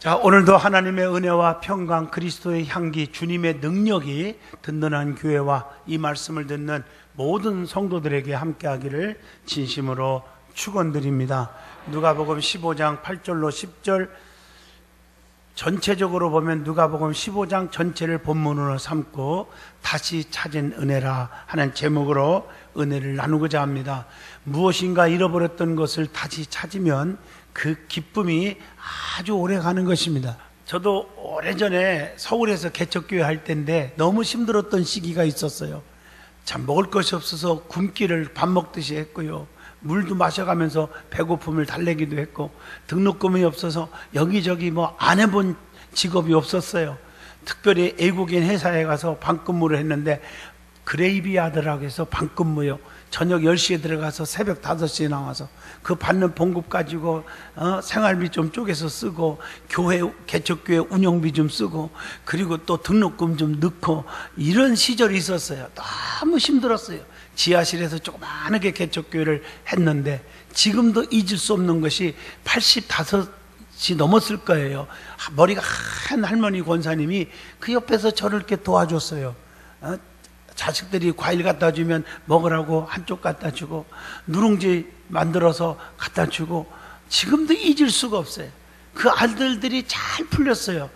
자, 오늘도 하나님의 은혜와 평강, 그리스도의 향기, 주님의 능력이 든든한 교회와 이 말씀을 듣는 모든 성도들에게 함께하기를 진심으로 축원드립니다. 누가복음 15장 8절로 10절 전체적으로 보면 누가복음 15장 전체를 본문으로 삼고 다시 찾은 은혜라 하는 제목으로 은혜를 나누고자 합니다. 무엇인가 잃어버렸던 것을 다시 찾으면 그 기쁨이 아주 오래 가는 것입니다. 저도 오래전에 서울에서 개척교회 할 때인데 너무 힘들었던 시기가 있었어요. 참 먹을 것이 없어서 굶기를 밥 먹듯이 했고요. 물도 마셔가면서 배고픔을 달래기도 했고 등록금이 없어서 여기저기 뭐 안 해본 직업이 없었어요. 특별히 애국인 회사에 가서 방근무를 했는데 그레이비아드라고 해서 방근무요. 저녁 10시에 들어가서 새벽 5시에 나와서 그 받는 봉급 가지고 어, 생활비 좀 쪼개서 쓰고 교회 개척교회 운영비 좀 쓰고 그리고 또 등록금 좀 넣고 이런 시절이 있었어요. 너무 힘들었어요. 지하실에서 조그마하게 개척교회를 했는데 지금도 잊을 수 없는 것이 85이 넘었을 거예요. 머리가 한 할머니 권사님이 그 옆에서 저를 이렇게 도와줬어요. 어? 자식들이 과일 갖다 주면 먹으라고 한쪽 갖다 주고 누룽지 만들어서 갖다 주고 지금도 잊을 수가 없어요. 그 아들들이 잘 풀렸어요.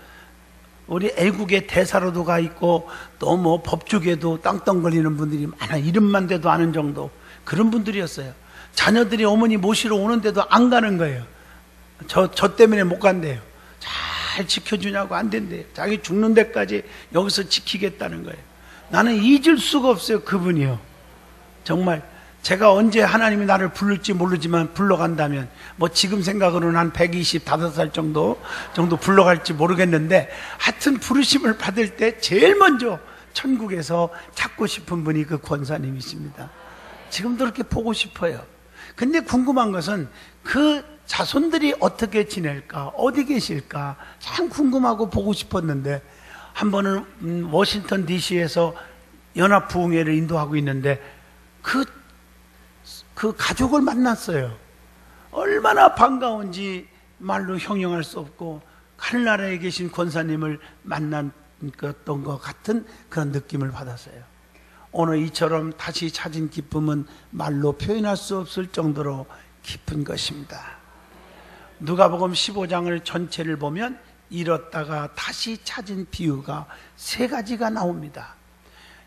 우리 애국의 대사로도 가 있고 또 뭐 법조계도 땅덩 걸리는 분들이 많아 이름만 대도 아는 정도 그런 분들이었어요. 자녀들이 어머니 모시러 오는데도 안 가는 거예요. 저, 저 때문에 못 간대요. 잘 지켜주냐고 안 된대요. 자기 죽는 데까지 여기서 지키겠다는 거예요. 나는 잊을 수가 없어요. 그분이요. 정말 제가 언제 하나님이 나를 부를지 모르지만 불러간다면 뭐 지금 생각으로는 한 125살 정도 정도 불러갈지 모르겠는데 하여튼 부르심을 받을 때 제일 먼저 천국에서 찾고 싶은 분이 그 권사님이십니다. 지금도 그렇게 보고 싶어요. 근데 궁금한 것은 그 자손들이 어떻게 지낼까? 어디 계실까? 참 궁금하고 보고 싶었는데 한 번은 음, 워싱턴 DC에서 연합 부흥회를 인도하고 있는데 그, 그 가족을 만났어요. 얼마나 반가운지 말로 형용할 수 없고 하늘나라에 계신 권사님을 만났던 것 같은 그런 느낌을 받았어요. 오늘 이처럼 다시 찾은 기쁨은 말로 표현할 수 없을 정도로 깊은 것입니다. 누가복음 15장을 전체를 보면 잃었다가 다시 찾은 비유가 세 가지가 나옵니다.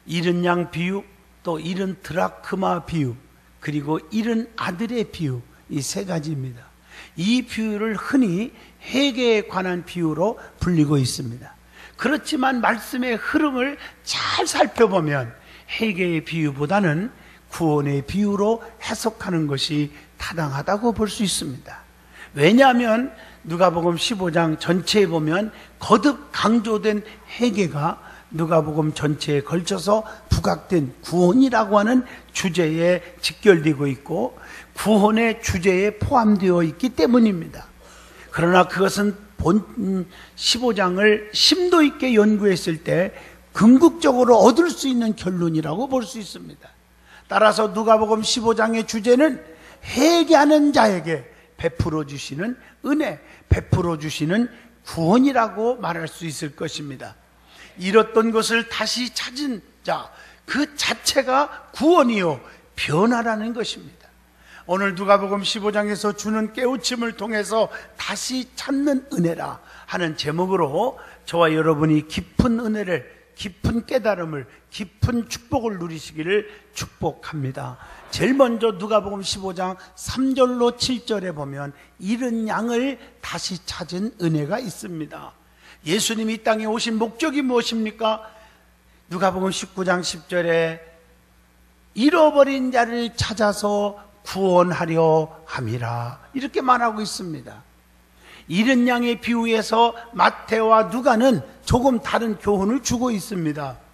잃은 양 비유, 또 잃은 드라크마 비유, 그리고 잃은 아들의 비유, 이 세 가지입니다. 이 비유를 흔히 회개에 관한 비유로 불리고 있습니다. 그렇지만 말씀의 흐름을 잘 살펴보면 회개의 비유보다는 구원의 비유로 해석하는 것이 타당하다고 볼 수 있습니다. 왜냐하면 누가복음 15장 전체에 보면 거듭 강조된 회개가 누가복음 전체에 걸쳐서 부각된 구원이라고 하는 주제에 직결되고 있고 구원의 주제에 포함되어 있기 때문입니다. 그러나 그것은 본 15장을 심도 있게 연구했을 때 궁극적으로 얻을 수 있는 결론이라고 볼 수 있습니다. 따라서 누가복음 15장의 주제는 회개하는 자에게 베풀어 주시는 은혜, 베풀어 주시는 구원이라고 말할 수 있을 것입니다. 잃었던 것을 다시 찾은 자, 그 자체가 구원이요, 변화라는 것입니다. 오늘 누가복음 15장에서 주는 깨우침을 통해서 다시 찾는 은혜라 하는 제목으로 저와 여러분이 깊은 은혜를 깊은 깨달음을 깊은 축복을 누리시기를 축복합니다. 제일 먼저 누가복음 15장 3절로 7절에 보면 잃은 양을 다시 찾은 은혜가 있습니다. 예수님이 이 땅에 오신 목적이 무엇입니까? 누가복음 19장 10절에 잃어버린 자를 찾아서 구원하려 함이라 이렇게 말하고 있습니다. 잃은 양의 비유에서 마태와 누가는 조금 다른 교훈을 주고 있습니다.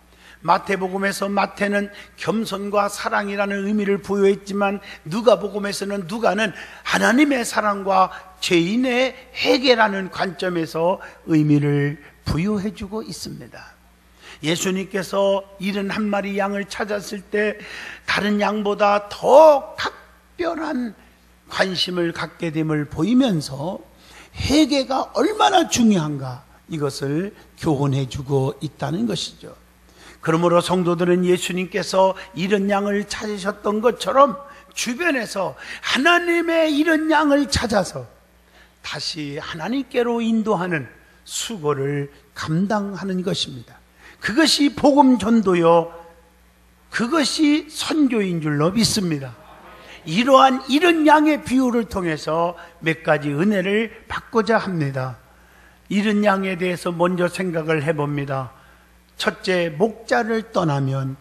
마태복음에서 마태는 겸손과 사랑이라는 의미를 부여했지만 누가복음에서는 누가는 하나님의 사랑과 죄인의 회개라는 관점에서 의미를 부여해 주고 있습니다. 예수님께서 이른 한 마리 양을 찾았을 때 다른 양보다 더 각별한 관심을 갖게 됨을 보이면서 회개가 얼마나 중요한가 이것을 교훈해 주고 있다는 것이죠. 그러므로 성도들은 예수님께서 이런 양을 찾으셨던 것처럼 주변에서 하나님의 이런 양을 찾아서 다시 하나님께로 인도하는 수고를 감당하는 것입니다. 그것이 복음 전도요. 그것이 선교인 줄로 믿습니다. 이러한 이런 양의 비유를 통해서 몇 가지 은혜를 받고자 합니다. 이런 양에 대해서 먼저 생각을 해봅니다. 첫째, 목자를 떠나면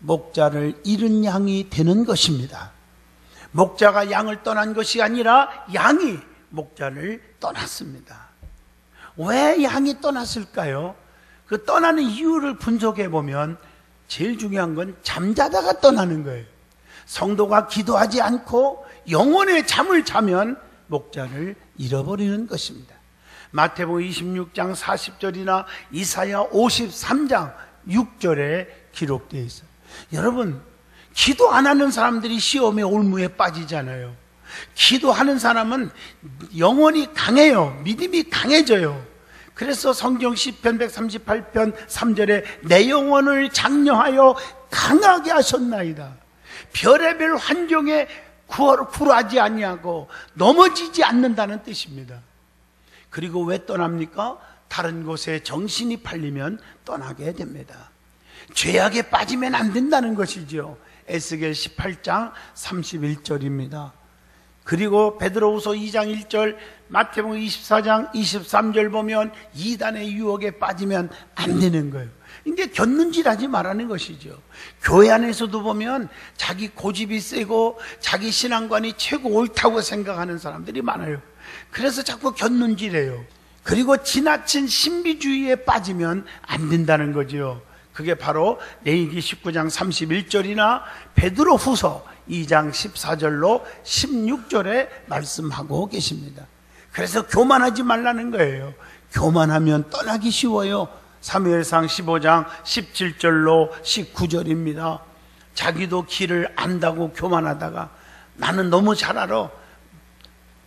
목자를 잃은 양이 되는 것입니다. 목자가 양을 떠난 것이 아니라 양이 목자를 떠났습니다. 왜 양이 떠났을까요? 그 떠나는 이유를 분석해 보면 제일 중요한 건 잠자다가 떠나는 거예요. 성도가 기도하지 않고 영혼의 잠을 자면 목자를 잃어버리는 것입니다. 마태복음 26장 40절이나 이사야 53장 6절에 기록되어 있어요. 여러분, 기도 안 하는 사람들이 시험의 올무에 빠지잖아요. 기도하는 사람은 영혼이 강해요. 믿음이 강해져요. 그래서 성경 10편 138편 3절에 내 영혼을 장려하여 강하게 하셨나이다. 별의별 환경에 굴하지 아니하고 넘어지지 않는다는 뜻입니다. 그리고 왜 떠납니까? 다른 곳에 정신이 팔리면 떠나게 됩니다. 죄악에 빠지면 안 된다는 것이죠. 에스겔 18장 31절입니다. 그리고 베드로후서 2장 1절, 마태복음 24장 23절 보면 이단의 유혹에 빠지면 안 되는 거예요. 이게 곁눈질하지 말라는 것이죠. 교회 안에서도 보면 자기 고집이 세고 자기 신앙관이 최고 옳다고 생각하는 사람들이 많아요. 그래서 자꾸 곁눈질해요. 그리고 지나친 신비주의에 빠지면 안 된다는 거죠. 그게 바로 레이기 19장 31절이나 베드로 후서 2장 14절로 16절에 말씀하고 계십니다. 그래서 교만하지 말라는 거예요. 교만하면 떠나기 쉬워요. 사무엘상 15장 17절로 19절입니다. 자기도 길을 안다고 교만하다가 나는 너무 잘 알아.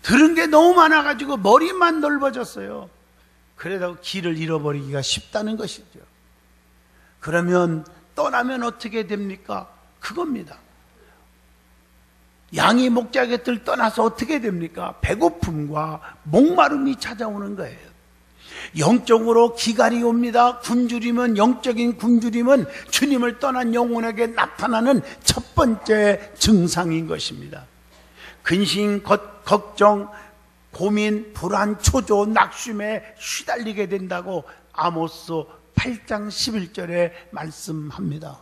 들은 게 너무 많아가지고 머리만 넓어졌어요. 그래도 길을 잃어버리기가 쉽다는 것이죠. 그러면 떠나면 어떻게 됩니까? 그겁니다. 양이 목자 곁을 떠나서 어떻게 됩니까? 배고픔과 목마름이 찾아오는 거예요. 영적으로 기갈이 옵니다. 굶주림은 영적인 굶주림은 주님을 떠난 영혼에게 나타나는 첫 번째 증상인 것입니다. 근심, 걱정, 고민, 불안, 초조, 낙심에 휘달리게 된다고 아모스 8장 11절에 말씀합니다.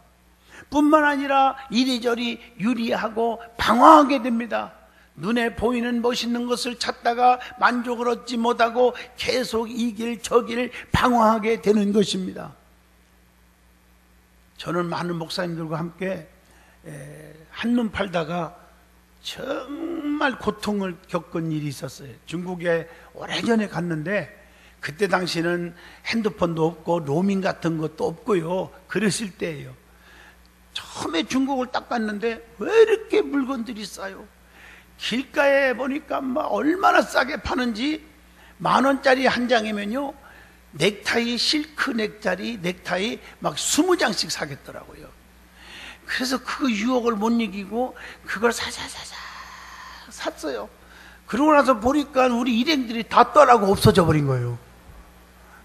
뿐만 아니라 이리저리 유리하고 방황하게 됩니다. 눈에 보이는 멋있는 것을 찾다가 만족을 얻지 못하고 계속 이 길 저 길 방황하게 되는 것입니다. 저는 많은 목사님들과 함께 한눈 팔다가 정말 고통을 겪은 일이 있었어요. 중국에 오래전에 갔는데 그때 당시는 핸드폰도 없고 로밍 같은 것도 없고요. 그랬을 때예요. 처음에 중국을 딱 갔는데 왜 이렇게 물건들이 싸요? 길가에 보니까 막 얼마나 싸게 파는지 만 원짜리 한 장이면요 넥타이 실크 넥타이 넥타이 막 스무 장씩 사겠더라고요. 그래서 그 유혹을 못 이기고 그걸 사사사사 샀어요. 그러고 나서 보니까 우리 일행들이 다 떠나고 없어져 버린 거예요.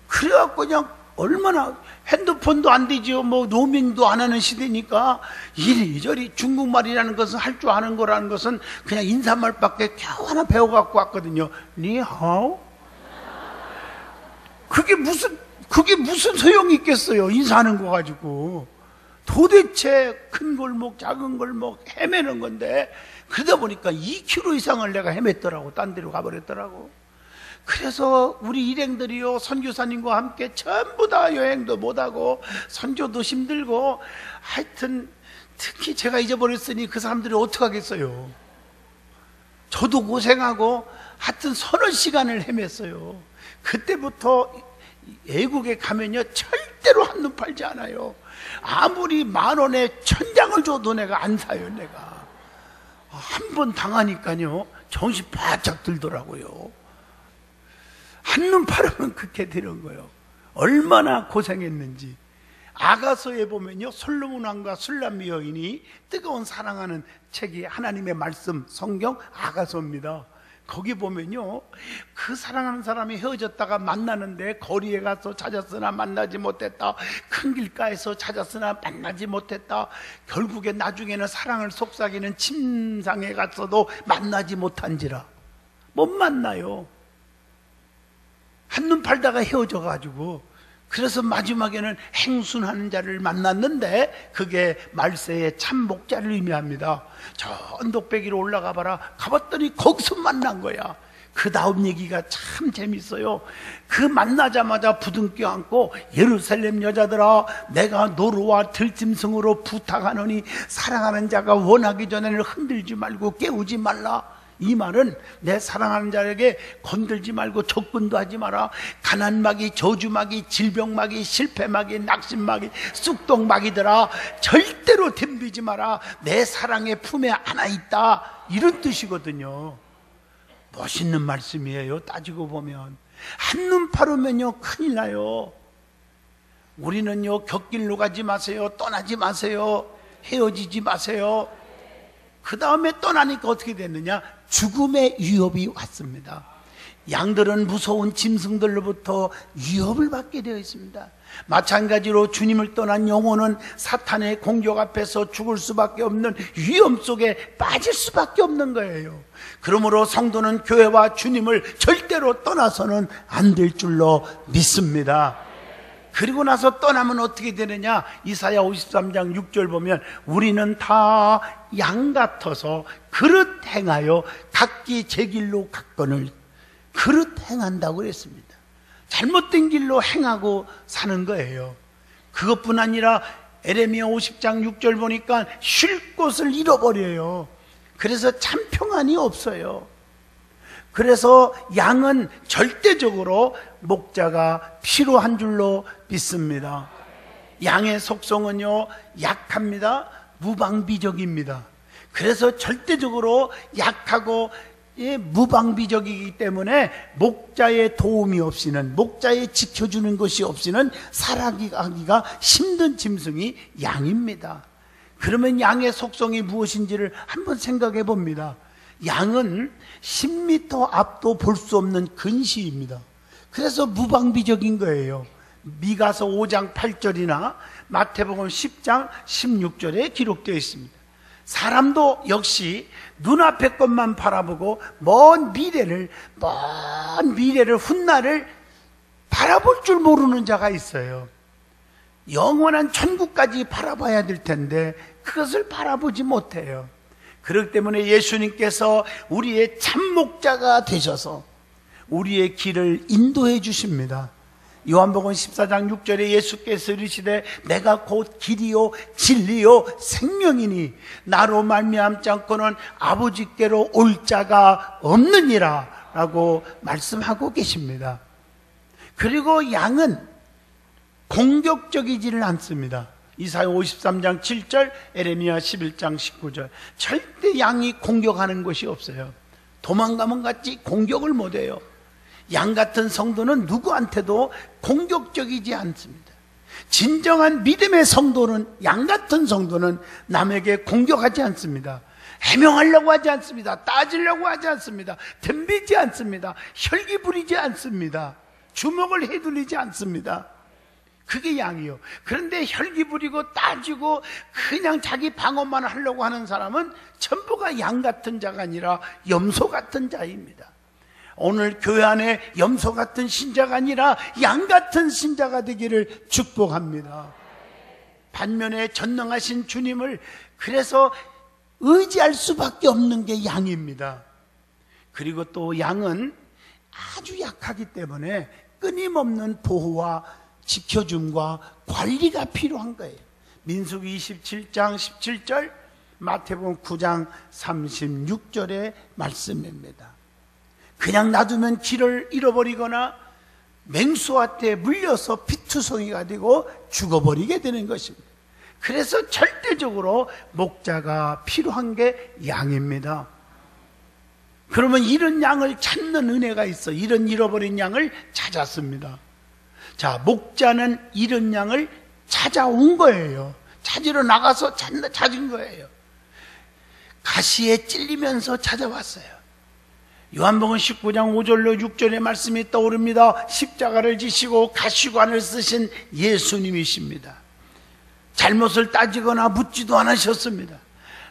그래갖고 그냥 얼마나 핸드폰도 안 되죠. 뭐 로밍도 안 하는 시대니까 이리저리 중국말이라는 것은 할 줄 아는 거라는 것은 그냥 인사말밖에 겨우 하나 배워갖고 왔거든요. 니하오? 그게 무슨 그게 무슨 소용이 있겠어요. 인사하는 거 가지고 도대체 큰 골목 작은 골목 헤매는 건데 그러다 보니까 2km 이상을 내가 헤맸더라고 딴 데로 가버렸더라고. 그래서 우리 일행들이요 선교사님과 함께 전부 다 여행도 못하고 선교도 힘들고 하여튼 특히 제가 잊어버렸으니 그 사람들이 어떡하겠어요? 저도 고생하고 하여튼 서너 시간을 헤맸어요. 그때부터 애국에 가면요 절대로 한눈 팔지 않아요. 아무리 만 원에 천장을 줘도 내가 안 사요 내가. 한 번 당하니까요 정신 바짝 들더라고요 한눈 팔으면 그렇게 되는 거예요. 얼마나 고생했는지. 아가서에 보면요, 솔로몬 왕과 술람미 여인이 뜨거운 사랑하는 책이 하나님의 말씀, 성경 아가서입니다. 거기 보면요, 그 사랑하는 사람이 헤어졌다가 만나는데 거리에 가서 찾았으나 만나지 못했다. 큰 길가에서 찾았으나 만나지 못했다. 결국에 나중에는 사랑을 속삭이는 침상에 갔어도 만나지 못한지라. 못 만나요. 한눈 팔다가 헤어져 가지고 그래서 마지막에는 행순하는 자를 만났는데 그게 말세의 참 목자를 의미합니다. 저 언덕배기로 올라가 봐라. 가봤더니 거기서 만난 거야. 그 다음 얘기가 참 재밌어요. 그 만나자마자 부둥켜 안고 예루살렘 여자들아 내가 노루와 들짐승으로 부탁하노니 사랑하는 자가 원하기 전에는 흔들지 말고 깨우지 말라. 이 말은 내 사랑하는 자에게 건들지 말고 접근도 하지 마라. 가난막이, 저주막이, 질병막이, 실패막이, 낙심막이, 쑥동막이더라. 절대로 덤비지 마라. 내 사랑의 품에 안아 있다. 이런 뜻이거든요. 멋있는 말씀이에요. 따지고 보면. 한눈 파르면요, 큰일 나요. 우리는요, 곁길로 가지 마세요. 떠나지 마세요. 헤어지지 마세요. 그 다음에 떠나니까 어떻게 됐느냐? 죽음의 위협이 왔습니다. 양들은 무서운 짐승들로부터 위협을 받게 되어 있습니다. 마찬가지로 주님을 떠난 영혼은 사탄의 공격 앞에서 죽을 수밖에 없는 위험 속에 빠질 수밖에 없는 거예요. 그러므로 성도는 교회와 주님을 절대로 떠나서는 안 될 줄로 믿습니다. 그리고 나서 떠나면 어떻게 되느냐? 이사야 53장 6절 보면 우리는 다 양 같아서 그릇 행하여 각기 제 길로 갔거늘 그릇 행한다고 그랬습니다. 잘못된 길로 행하고 사는 거예요. 그것뿐 아니라 에레미야 50장 6절 보니까 쉴 곳을 잃어버려요. 그래서 참 평안이 없어요. 그래서 양은 절대적으로 목자가 필요한 줄로 믿습니다. 양의 속성은요, 약합니다. 무방비적입니다. 그래서 절대적으로 약하고 예, 무방비적이기 때문에 목자의 도움이 없이는 목자의 지켜주는 것이 없이는 살아가기가 힘든 짐승이 양입니다. 그러면 양의 속성이 무엇인지를 한번 생각해 봅니다. 양은 10m 앞도 볼 수 없는 근시입니다. 그래서 무방비적인 거예요. 미가서 5장 8절이나 마태복음 10장 16절에 기록되어 있습니다. 사람도 역시 눈앞의 것만 바라보고 먼 미래를, 먼 미래를, 훗날을 바라볼 줄 모르는 자가 있어요. 영원한 천국까지 바라봐야 될 텐데 그것을 바라보지 못해요. 그렇기 때문에 예수님께서 우리의 참목자가 되셔서 우리의 길을 인도해 주십니다. 요한복음 14장 6절에 예수께서 이르시되 내가 곧 길이요 진리요 생명이니 나로 말미암지 않고는 아버지께로 올 자가 없느니라 라고 말씀하고 계십니다. 그리고 양은 공격적이지를 않습니다. 이사야 53장 7절, 에레미야 11장 19절. 절대 양이 공격하는 것이 없어요. 도망가면 같이 공격을 못 해요. 양 같은 성도는 누구한테도 공격적이지 않습니다. 진정한 믿음의 성도는, 양 같은 성도는 남에게 공격하지 않습니다. 해명하려고 하지 않습니다. 따지려고 하지 않습니다. 덤비지 않습니다. 혈기 부리지 않습니다. 주먹을 해둘리지 않습니다. 그게 양이요. 그런데 혈기 부리고 따지고 그냥 자기 방어만 하려고 하는 사람은 전부가 양 같은 자가 아니라 염소 같은 자입니다. 오늘 교회 안에 염소 같은 신자가 아니라 양 같은 신자가 되기를 축복합니다. 반면에 전능하신 주님을 그래서 의지할 수밖에 없는 게 양입니다. 그리고 또 양은 아주 약하기 때문에 끊임없는 보호와 지켜줌과 관리가 필요한 거예요. 민수기 27장 17절, 마태복음 9장 36절의 말씀입니다. 그냥 놔두면 길을 잃어버리거나 맹수한테 물려서 피투성이가 되고 죽어버리게 되는 것입니다. 그래서 절대적으로 목자가 필요한 게 양입니다. 그러면 이런 양을 찾는 은혜가 있어. 이런 잃어버린 양을 찾았습니다. 자, 목자는 이런 양을 찾아온 거예요. 찾으러 나가서 찾, 찾은 거예요. 가시에 찔리면서 찾아왔어요. 요한복음 19장 5절로 6절의 말씀이 떠오릅니다. 십자가를 지시고 가시관을 쓰신 예수님이십니다. 잘못을 따지거나 묻지도 않으셨습니다.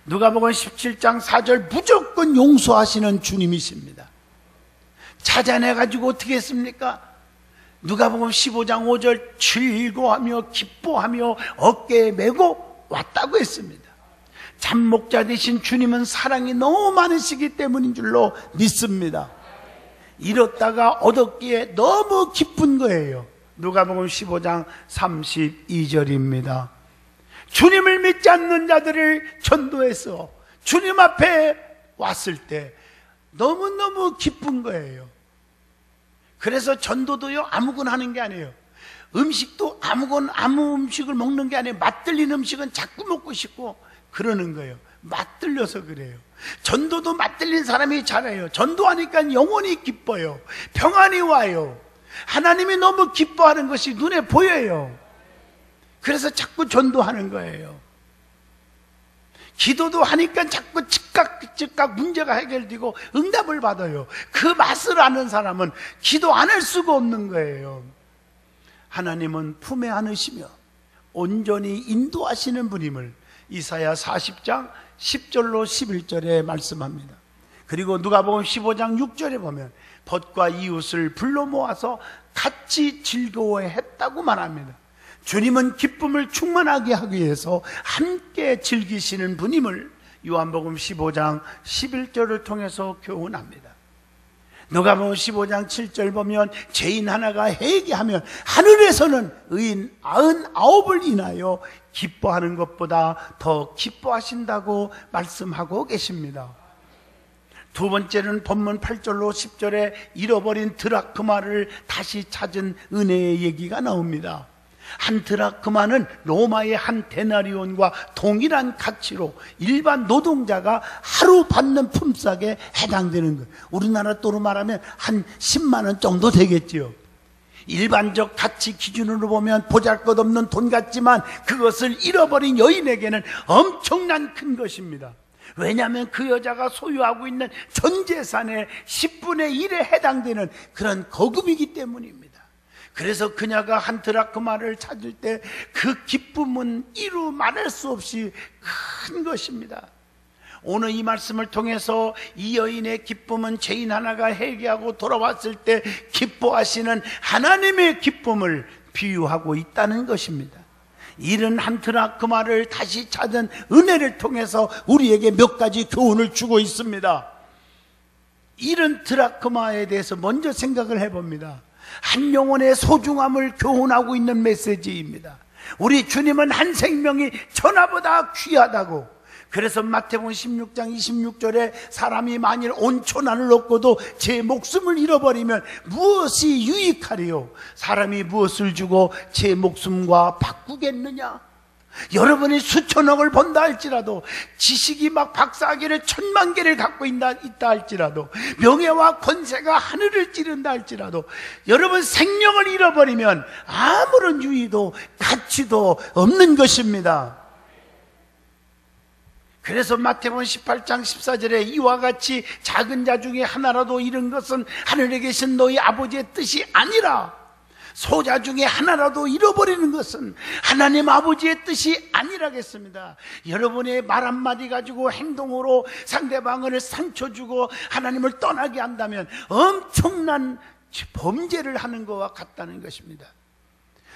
누가복음 17장 4절 무조건 용서하시는 주님이십니다. 찾아내 가지고 어떻게 했습니까? 누가복음 15장 5절 즐거하며 기뻐하며 어깨에 메고 왔다고 했습니다. 잠목자 되신 주님은 사랑이 너무 많으시기 때문인 줄로 믿습니다. 잃었다가 얻었기에 너무 기쁜 거예요. 누가복음 15장 32절입니다. 주님을 믿지 않는 자들을 전도해서 주님 앞에 왔을 때 너무너무 기쁜 거예요. 그래서 전도도요, 아무거나 하는 게 아니에요. 음식도 아무거나, 아무 음식을 먹는 게 아니에요. 맛들린 음식은 자꾸 먹고 싶고 그러는 거예요. 맛들려서 그래요. 전도도 맛들린 사람이 잘해요. 전도하니까 영혼이 기뻐요. 평안이 와요. 하나님이 너무 기뻐하는 것이 눈에 보여요. 그래서 자꾸 전도하는 거예요. 기도도 하니까 자꾸 즉각 즉각 문제가 해결되고 응답을 받아요. 그 맛을 아는 사람은 기도 안 할 수가 없는 거예요. 하나님은 품에 안으시며 온전히 인도하시는 분임을 이사야 40장 10절로 11절에 말씀합니다. 그리고 누가복음 15장 6절에 보면 벗과 이웃을 불러 모아서 같이 즐거워했다고 말합니다. 주님은 기쁨을 충만하게 하기 위해서 함께 즐기시는 분임을 요한복음 15장 11절을 통해서 교훈합니다. 누가복음 15장 7절 보면 죄인 하나가 회개하면 하늘에서는 의인 99을 인하여 기뻐하는 것보다 더 기뻐하신다고 말씀하고 계십니다. 두 번째는 본문 8절로 10절에 잃어버린 드라크마를 다시 찾은 은혜의 얘기가 나옵니다. 한 드라크마는 로마의 한 데나리온과 동일한 가치로 일반 노동자가 하루 받는 품삯에 해당되는 거예요. 우리나라 또로 말하면 한 10만 원 정도 되겠지요. 일반적 가치 기준으로 보면 보잘 것 없는 돈 같지만 그것을 잃어버린 여인에게는 엄청난 큰 것입니다. 왜냐하면 그 여자가 소유하고 있는 전 재산의 10분의 1에 해당되는 그런 거금이기 때문입니다. 그래서 그녀가 한 드라크마를 찾을 때 그 기쁨은 이루 말할 수 없이 큰 것입니다. 오늘 이 말씀을 통해서 이 여인의 기쁨은 죄인 하나가 회개하고 돌아왔을 때 기뻐하시는 하나님의 기쁨을 비유하고 있다는 것입니다. 이런 한 드라크마를 다시 찾은 은혜를 통해서 우리에게 몇 가지 교훈을 주고 있습니다. 이런 드라크마에 대해서 먼저 생각을 해봅니다. 한 영혼의 소중함을 교훈하고 있는 메시지입니다. 우리 주님은 한 생명이 전화보다 귀하다고. 그래서 마태복음 16장 26절에 사람이 만일 온 천하를 얻고도 제 목숨을 잃어버리면 무엇이 유익하리요? 사람이 무엇을 주고 제 목숨과 바꾸겠느냐? 여러분이 수천억을 번다 할지라도 지식이 막 박사학위를 천만 개를 갖고 있다, 있다 할지라도 명예와 권세가 하늘을 찌른다 할지라도 여러분 생명을 잃어버리면 아무런 유의도 가치도 없는 것입니다. 그래서 마태복음 18장 14절에 이와 같이 작은 자 중에 하나라도 잃은 것은 하늘에 계신 너희 아버지의 뜻이 아니라 소자 중에 하나라도 잃어버리는 것은 하나님 아버지의 뜻이 아니라겠습니다. 여러분의 말 한마디 가지고 행동으로 상대방을 상처 주고 하나님을 떠나게 한다면 엄청난 범죄를 하는 것과 같다는 것입니다.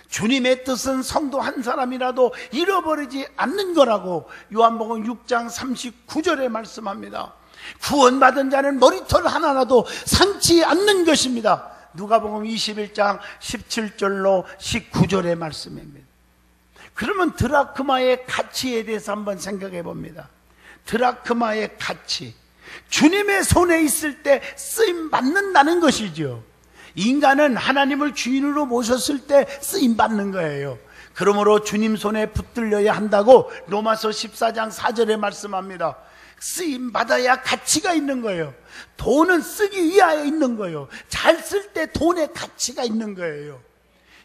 주님의 뜻은 성도 한 사람이라도 잃어버리지 않는 거라고 요한복음 6장 39절에 말씀합니다. 구원받은 자는 머리털 하나라도 상치 않는 것입니다. 누가복음 21장 17절로 19절의 말씀입니다. 그러면 드라크마의 가치에 대해서 한번 생각해 봅니다. 드라크마의 가치. 주님의 손에 있을 때 쓰임 받는다는 것이죠. 인간은 하나님을 주인으로 모셨을 때 쓰임 받는 거예요. 그러므로 주님 손에 붙들려야 한다고 로마서 14장 4절에 말씀합니다. 쓰임 받아야 가치가 있는 거예요. 돈은 쓰기 위하여 있는 거예요. 잘 쓸 때 돈의 가치가 있는 거예요.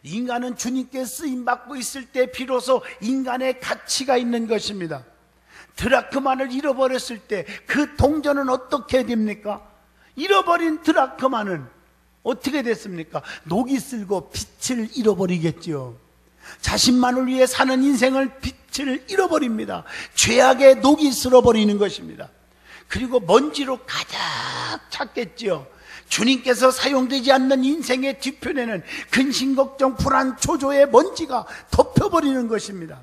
인간은 주님께 쓰임 받고 있을 때 비로소 인간의 가치가 있는 것입니다. 드라크만을 잃어버렸을 때 그 동전은 어떻게 됩니까? 잃어버린 드라크만은 어떻게 됐습니까? 녹이 쓸고 빛을 잃어버리겠죠. 자신만을 위해 사는 인생을 빛을 잃어버립니다. 죄악의 녹이 쓸어버리는 것입니다. 그리고 먼지로 가득 찼겠지요. 주님께서 사용되지 않는 인생의 뒤편에는 근심, 걱정, 불안, 초조의 먼지가 덮여버리는 것입니다.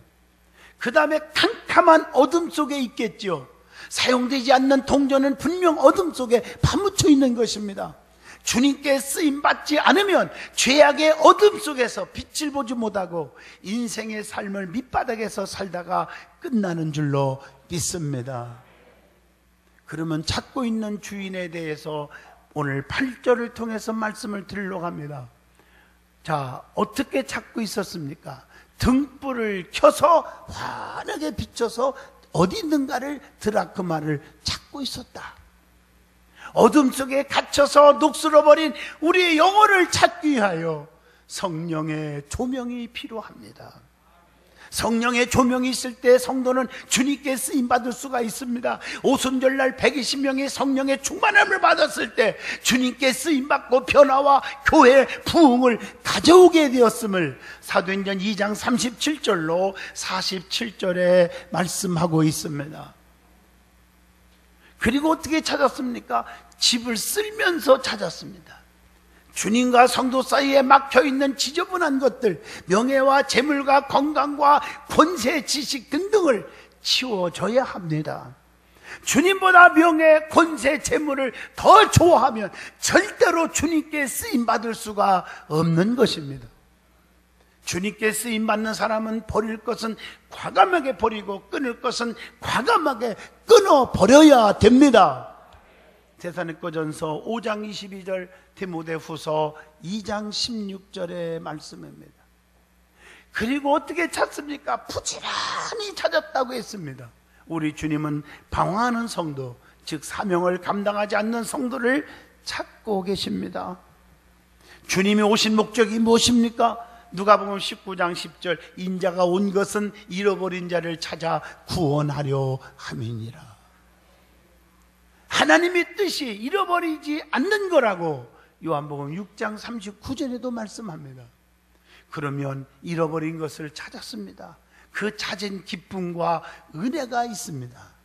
그 다음에 캄캄한 어둠 속에 있겠죠. 사용되지 않는 동전은 분명 어둠 속에 파묻혀 있는 것입니다. 주님께 쓰임 받지 않으면 죄악의 어둠 속에서 빛을 보지 못하고 인생의 삶을 밑바닥에서 살다가 끝나는 줄로 믿습니다. 그러면 찾고 있는 주인에 대해서 오늘 8절을 통해서 말씀을 드리려고 합니다. 자, 어떻게 찾고 있었습니까? 등불을 켜서 환하게 비춰서 어디 있는가를 드라크마를 찾고 있었다. 어둠 속에 갇혀서 녹슬어버린 우리의 영혼을 찾기 위하여 성령의 조명이 필요합니다. 성령의 조명이 있을 때 성도는 주님께 쓰임 받을 수가 있습니다. 오순절 날 120명이 성령의 충만함을 받았을 때 주님께 쓰임 받고 변화와 교회 부흥을 가져오게 되었음을 사도행전 2장 37절로 47절에 말씀하고 있습니다. 그리고 어떻게 찾았습니까? 집을 쓸면서 찾았습니다. 주님과 성도 사이에 막혀 있는 지저분한 것들, 명예와 재물과 건강과 권세, 지식 등등을 치워줘야 합니다. 주님보다 명예, 권세, 재물을 더 좋아하면 절대로 주님께 쓰임 받을 수가 없는 것입니다. 주님께 쓰임 받는 사람은 버릴 것은 과감하게 버리고 끊을 것은 과감하게 끊어 버려야 됩니다. 대사님꺼전서 5장 22절 디모데후서 2장 16절의 말씀입니다. 그리고 어떻게 찾습니까? 부지런히 찾았다고 했습니다. 우리 주님은 방황하는 성도, 즉 사명을 감당하지 않는 성도를 찾고 계십니다. 주님이 오신 목적이 무엇입니까? 누가 보면 19장 10절 인자가 온 것은 잃어버린 자를 찾아 구원하려 함이니라. 하나님의 뜻이 잃어버리지 않는 거라고 요한복음 6장 39절에도 말씀합니다. 그러면 잃어버린 것을 찾았습니다. 그 찾은 기쁨과 은혜가 있습니다.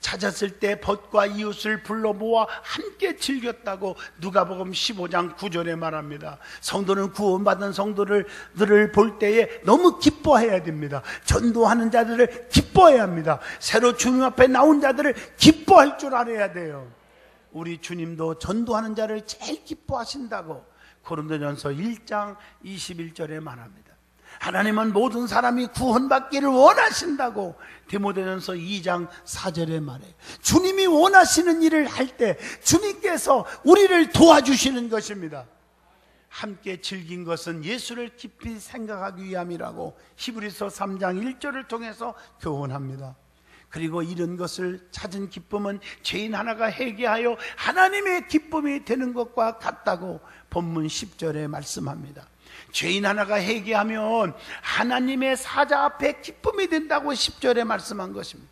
찾았을 때 벗과 이웃을 불러 모아 함께 즐겼다고 누가복음 15장 9절에 말합니다. 성도는 구원받은 성도를 들을 볼 때에 너무 기뻐해야 됩니다. 전도하는 자들을 기뻐해야 합니다. 새로 주님 앞에 나온 자들을 기뻐할 줄 알아야 돼요. 우리 주님도 전도하는 자를 제일 기뻐하신다고 고린도전서 1장 21절에 말합니다. 하나님은 모든 사람이 구원받기를 원하신다고 디모데전서 2장 4절에 말해. 주님이 원하시는 일을 할 때 주님께서 우리를 도와주시는 것입니다. 함께 즐긴 것은 예수를 깊이 생각하기 위함이라고 히브리서 3장 1절을 통해서 교훈합니다. 그리고 이런 것을 찾은 기쁨은 죄인 하나가 회개하여 하나님의 기쁨이 되는 것과 같다고 본문 10절에 말씀합니다. 죄인 하나가 회개하면 하나님의 사자 앞에 기쁨이 된다고 10절에 말씀한 것입니다.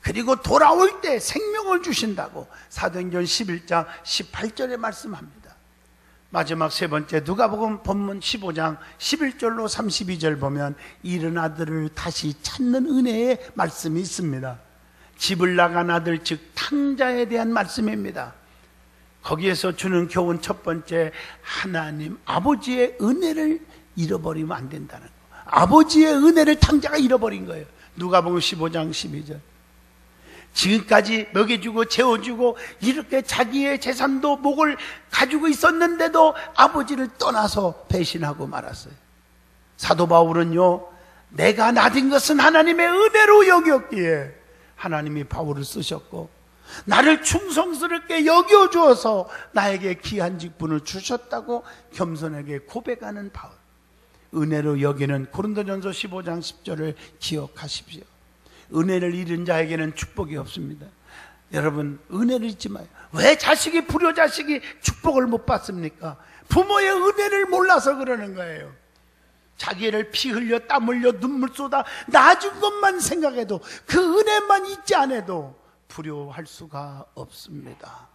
그리고 돌아올 때 생명을 주신다고 사도행전 11장 18절에 말씀합니다. 마지막 세 번째 누가복음 본문 15장 11절로 32절 보면 이른 아들을 다시 찾는 은혜의 말씀이 있습니다. 집을 나간 아들 즉 탕자에 대한 말씀입니다. 거기에서 주는 교훈 첫 번째 하나님 아버지의 은혜를 잃어버리면 안 된다는 거. 아버지의 은혜를 탕자가 잃어버린 거예요. 누가복음 15장 12절. 지금까지 먹여주고 재워주고 이렇게 자기의 재산도 목을 가지고 있었는데도 아버지를 떠나서 배신하고 말았어요. 사도 바울은요, 내가 나딘 것은 하나님의 은혜로 여겼기에 하나님이 바울을 쓰셨고, 나를 충성스럽게 여겨주어서 나에게 귀한 직분을 주셨다고 겸손하게 고백하는 바울. 은혜로 여기는 고린도전서 15장 10절을 기억하십시오. 은혜를 잃은 자에게는 축복이 없습니다. 여러분 은혜를 잊지 마요. 왜 자식이 불효 자식이 축복을 못 받습니까? 부모의 은혜를 몰라서 그러는 거예요. 자기를 피 흘려 땀 흘려 눈물 쏟아 낳아준 것만 생각해도 그 은혜만 잊지 않아도 불효할 수가 없습니다.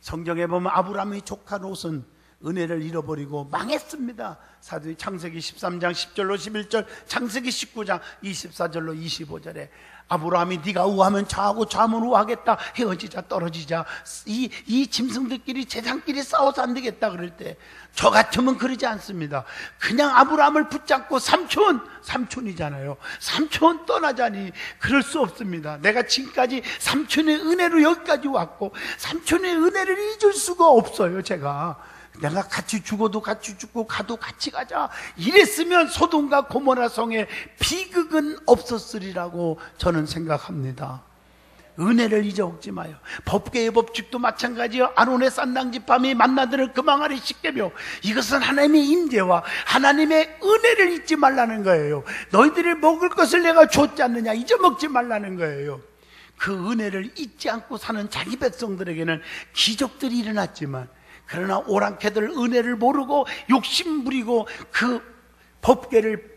성경에 보면 아브라함의 조카 롯은 은혜를 잃어버리고 망했습니다. 사도 창세기 13장 10절로 11절, 창세기 19장 24절로 25절에 아브라함이 네가 우하면 저하고 저하면 우하겠다. 헤어지자 떨어지자. 이, 이 짐승들끼리 재산끼리 싸워서 안 되겠다 그럴 때 저 같으면 그러지 않습니다. 그냥 아브라함을 붙잡고 삼촌 삼촌이잖아요. 삼촌 떠나자니 그럴 수 없습니다. 내가 지금까지 삼촌의 은혜로 여기까지 왔고 삼촌의 은혜를 잊을 수가 없어요 제가 내가 같이 죽어도 같이 죽고 가도 같이 가자. 이랬으면 소돔과 고모라 성에 비극은 없었으리라고 저는 생각합니다. 은혜를 잊어먹지 마요. 법계의 법칙도 마찬가지요. 아론의 싼당지밤이 만나들을 금항아리 씻게며 이것은 하나님의 임재와 하나님의 은혜를 잊지 말라는 거예요. 너희들이 먹을 것을 내가 줬지 않느냐 잊어먹지 말라는 거예요. 그 은혜를 잊지 않고 사는 자기 백성들에게는 기적들이 일어났지만 그러나 오랑캐들 은혜를 모르고 욕심 부리고 그 법계를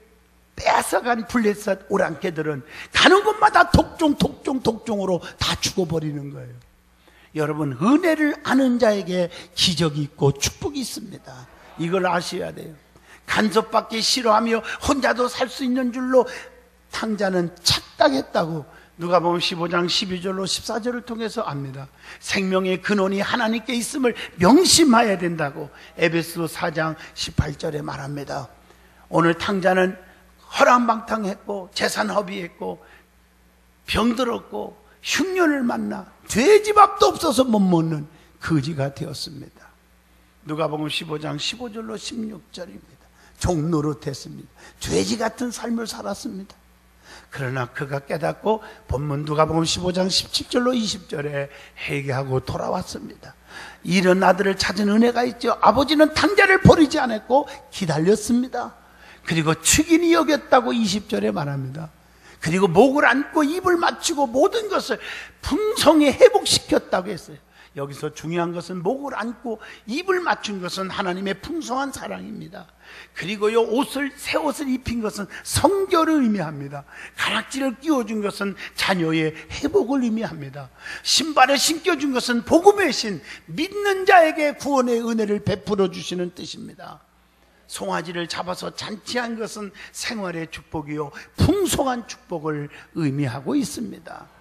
뺏어간 블레셋 오랑캐들은 가는 곳마다 독종 독종 독종으로 다 죽어버리는 거예요. 여러분 은혜를 아는 자에게 기적이 있고 축복이 있습니다. 이걸 아셔야 돼요. 간섭받기 싫어하며 혼자도 살 수 있는 줄로 탕자는 착각했다고 누가 보면 15장 12절로 14절을 통해서 압니다. 생명의 근원이 하나님께 있음을 명심해야 된다고 에베소 4장 18절에 말합니다. 오늘 탕자는 허랑방탕했고 재산 허비했고 병들었고 흉년을 만나 돼지밥도 없어서 못 먹는 거지가 되었습니다. 누가 보면 15장 15절로 16절입니다. 종노릇했습니다. 돼지 같은 삶을 살았습니다. 그러나 그가 깨닫고 본문 누가복음 15장 17절로 20절에 회개하고 돌아왔습니다. 이런 아들을 찾은 은혜가 있죠. 아버지는 탕자를 버리지 않았고 기다렸습니다. 그리고 축인이 여겼다고 20절에 말합니다. 그리고 목을 안고 입을 맞추고 모든 것을 풍성히 회복시켰다고 했어요. 여기서 중요한 것은 목을 안고 입을 맞춘 것은 하나님의 풍성한 사랑입니다. 그리고요 옷을 새 옷을 입힌 것은 성결을 의미합니다. 가락지를 끼워준 것은 자녀의 회복을 의미합니다. 신발을 신겨준 것은 복음의 신 믿는 자에게 구원의 은혜를 베풀어 주시는 뜻입니다. 송아지를 잡아서 잔치한 것은 생활의 축복이요 풍성한 축복을 의미하고 있습니다.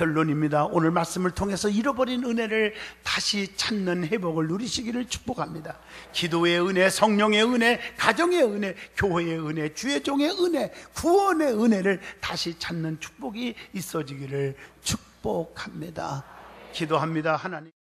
결론입니다. 오늘 말씀을 통해서 잃어버린 은혜를 다시 찾는 회복을 누리시기를 축복합니다. 기도의 은혜, 성령의 은혜, 가정의 은혜, 교회의 은혜, 주의 종의 은혜, 구원의 은혜를 다시 찾는 축복이 있어지기를 축복합니다. 기도합니다. 하나님.